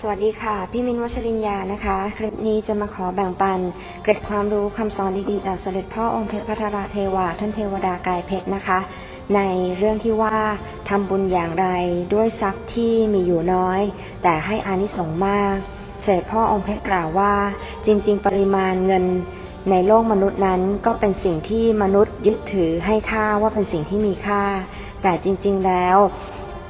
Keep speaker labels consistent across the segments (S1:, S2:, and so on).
S1: สวัสดีค่ะ พี่มินวัชรินยานะคะ คลิปนี้จะมาขอแบ่งปัน เกร็ดความรู้คำสอนดีๆ จากเสด็จพ่อองค์เพชรพัทรเทวาท่านเทวดากายเพชรนะคะ ในเรื่องที่ว่าทำบุญอย่างไรด้วยทรัพย์ที่มีอยู่น้อย แต่ให้อานิสงส์มาก เสด็จพ่อองค์เพชรกล่าวว่า จริง ๆ ปริมาณเงินในโลกมนุษย์นั้นก็เป็นสิ่งที่มนุษย์ยึดถือให้ค่าว่าเป็นสิ่งที่มีค่า แต่จริง ๆ แล้ว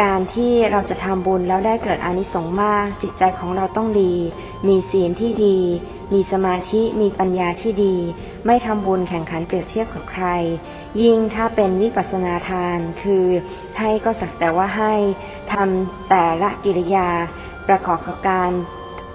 S1: การที่เราจะทำบุญแล้วได้เกิดอานิสงส์มาก จิตใจของเราต้องดี มีศีลที่ดี มีสมาธิ มีปัญญาที่ดี ไม่ทำบุญแข่งขันเปรียบเทียบกับใคร ยิ่งถ้าเป็นวิปัสสนาทาน คือให้ก็สักแต่ว่าให้ทำแต่ละกิริยา ประกอบกับการ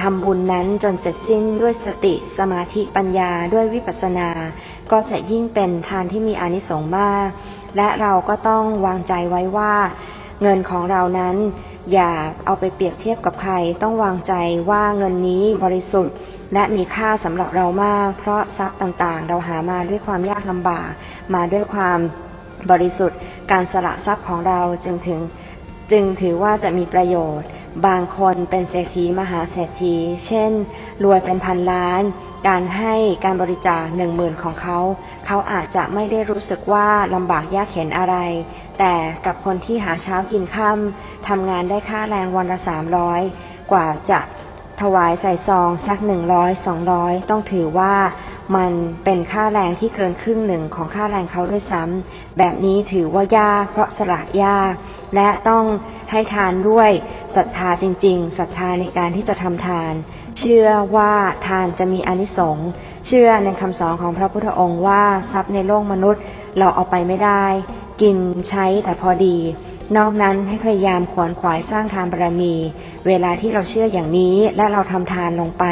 S1: ทำบุญนั้นจนเสร็จสิ้นด้วยสติสมาธิปัญญาด้วยวิปัสสนา ก็จะยิ่งเป็นทานที่มีอานิสงส์มาก และเราก็ต้องวางใจไว้ว่า เงินของเรานั้น อย่าเอาไปเปรียบเทียบกับใคร ต้องวางใจว่าเงินนี้บริสุทธิ์ และมีค่าสำหรับเรามาก เพราะทรัพย์ต่างๆ เราหามาด้วยความยากลำบาก มาด้วยความบริสุทธิ์ การสละทรัพย์ของเราจึงถึงจึงถือว่าจะมีประโยชน์ บางคนเป็นเศรษฐีมหาเศรษฐี เช่น รวยเป็นพันล้าน การให้การบริจาคหนึ่งหมื่นของเขา เขาอาจจะไม่ได้รู้สึกว่าลำบากยากเข็นอะไร แต่กับคนที่หาเช้ากินค่ำทำงานได้ค่าแรงวันละสามร้อยกว่าจะถวายใส่ซองสักหนึ่งร้อยสองร้อยต้องถือว่ามันเป็นค่าแรงที่เกินครึ่งหนึ่งของค่าแรงเขาด้วยซ้ำแบบนี้ถือว่ายากเพราะสละยาก และต้องให้ทานด้วยศรัทธาจริงๆศรัทธาในการที่จะทำทาน เชื่อว่าทานจะมีอนิสงส์เชื่อในคำสอนของพระพุทธองค์ว่าทรัพย์ในโลกมนุษย์เราเอาไปไม่ได้ กินใช้แต่พอดี นอกนั้นให้พยายามขวนขวายสร้างทานบารมี เวลาที่เราเชื่ออย่างนี้และเราทำทานลงไป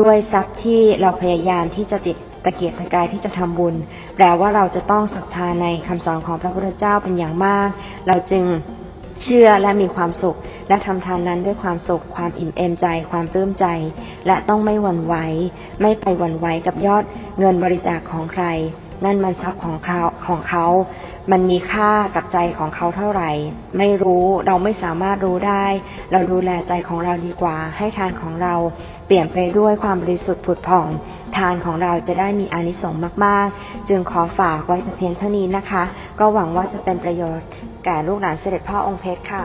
S1: ด้วยทรัพย์ที่เราพยายามที่จะติดตะเกียกตะกายที่จะทำบุญ แปลว่าเราจะต้องศรัทธาในคำสอนของพระพุทธเจ้าเป็นอย่างมาก เราจึงเชื่อและมีความสุข และทำทานนั้นด้วยความสุข ความอิ่มเอมใจ ความปลื้มใจ และต้องไม่หวั่นไหว ไม่ไปหวั่นไหวกับยอดเงินบริจาคของใคร นั่นมันทรัพย์ของเขาของเขา มันมีค่ากับใจของเขาเท่าไหร่ ไม่รู้เราไม่สามารถรู้ได้ เราดูแลใจของเราดีกว่า ให้ทานของเราเปลี่ยนไปด้วยความบริสุทธิ์ผุดผ่อง ทานของเราจะได้มีอานิสงส์มาก ๆ จึงขอฝากไว้เพียงเท่านี้นะคะ ก็หวังว่าจะเป็นประโยชน์แก่ลูกหลานเสด็จพ่อองค์เพชรค่ะ